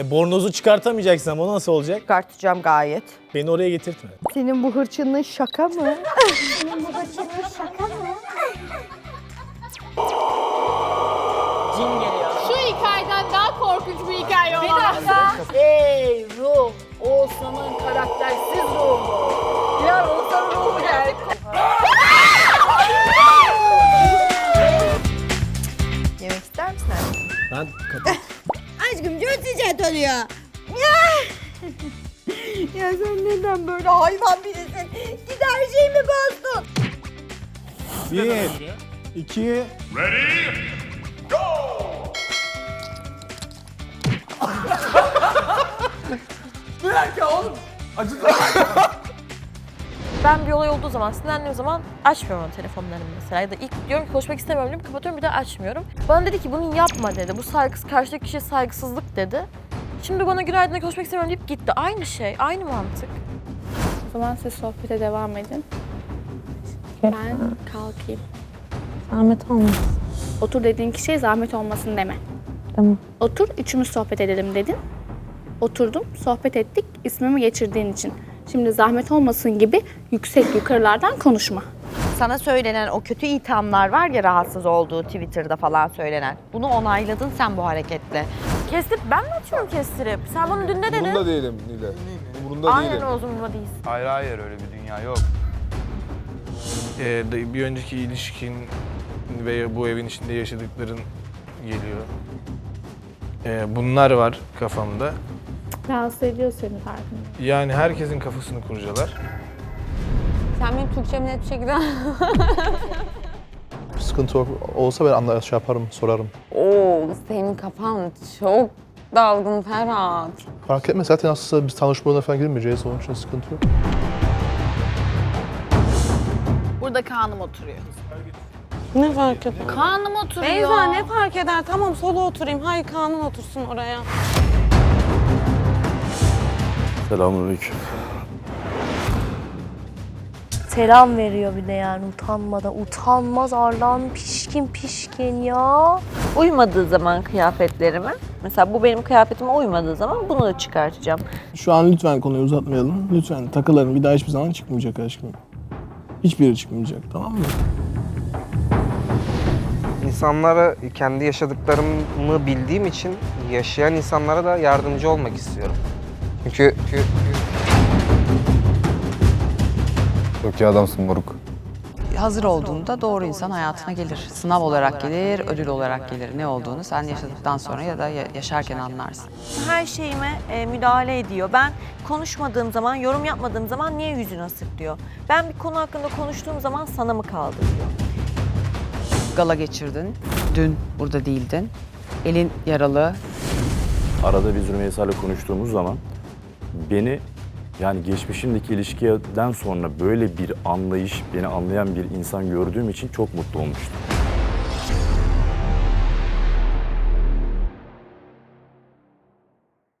E bornozu çıkartamayacaksın ama o nasıl olacak? Çıkartacağım gayet. Beni oraya getirtme. Senin bu hırçınlığın şaka mı? Şu hikayeden daha korkunç bir hikaye olamaz. Ey ruh, Oğuzhan'ın karaktersiz ruhu. Ya Oğuzhan'ın ruhu geldi. Yemek ister misin? Ben kapat. Aşkım çok sıcak oluyor. ya sen neden böyle hayvan birisin? Git her şeyimi bozdun. Bir, iki, Ben bir olay olduğu zaman, sinirlendiğim zaman açmıyorum o telefonlarımı mesela. Ya da ilk diyorum ki konuşmak istemiyorum diyorum, kapatıyorum bir de açmıyorum. Bana dedi ki bunu yapma dedi. Bu saygısız, karşıdaki kişiye saygısızlık dedi. Şimdi bana günaydın konuşmak istemiyorum deyip gitti. Aynı şey, aynı mantık. O zaman siz sohbete devam edin. Ben kalkayım. Zahmet olmaz. Otur dediğin kişiye zahmet olmasın deme. Tamam. Otur, üçümüz sohbet edelim dedin. Oturdum, sohbet ettik, ismimi geçirdiğin için. Şimdi zahmet olmasın gibi yüksek yukarılardan konuşma. Sana söylenen o kötü ithamlar var ya rahatsız olduğu Twitter'da falan söylenen. Bunu onayladın sen bu hareketle. Kestirip ben mi açıyorum kestirip? Sen bana dün ne dedin? Umurunda değilim Nile. Umurunda Aynen değilim. o zaman değilsin. Hayır hayır öyle bir dünya yok. Ee, bir önceki ilişkin ve bu evin içinde yaşadıkların geliyor. Ee, bunlar var kafamda. Rahatsız ediyor seni farkında. Yani herkesin kafasını kurcalar. Sen benim Türkçemi net bir şekilde... Sıkıntı yok. Olsa ben anlar şey yaparım, sorarım. Oo, senin kafan çok dalgın Ferhat. Fark etmez zaten aslında biz tanışmalarına falan girmeyeceğiz. Onun için sıkıntı yok. Burada Kaan'ım oturuyor. Ne fark eder? Kaan'ım oturuyor. Beyza ne fark eder? Tamam solo oturayım. Hayır Kaan'ın otursun oraya. Selamünaleyküm. Selam veriyor bir de yani utanmadan. Utanmaz arlan pişkin pişkin ya. Uymadığı zaman kıyafetlerime, mesela bu benim kıyafetime uymadığı zaman bunu da çıkartacağım. Şu an lütfen konuyu uzatmayalım. Lütfen takıların bir daha hiçbir zaman çıkmayacak aşkım. Hiçbiri çıkmayacak tamam mı? İnsanlara kendi yaşadıklarımı bildiğim için yaşayan insanlara da yardımcı olmak istiyorum. Çünkü, çünkü Çok iyi adamsın moruk. Hazır olduğunda doğru insan hayatına gelir. Sınav olarak gelir, ödül olarak gelir. Ne olduğunu sen yaşadıktan sonra ya da ya- yaşarken anlarsın. Her şeyime e, müdahale ediyor. Ben konuşmadığım zaman, yorum yapmadığım zaman niye yüzünü asık diyor. Ben bir konu hakkında konuştuğum zaman sana mı kaldı diyor. Gala geçirdin, dün burada değildin. Elin yaralı, Arada biz Rümeysa'yla konuştuğumuz zaman beni yani geçmişimdeki ilişkiden sonra böyle bir anlayış, beni anlayan bir insan gördüğüm için çok mutlu olmuştum.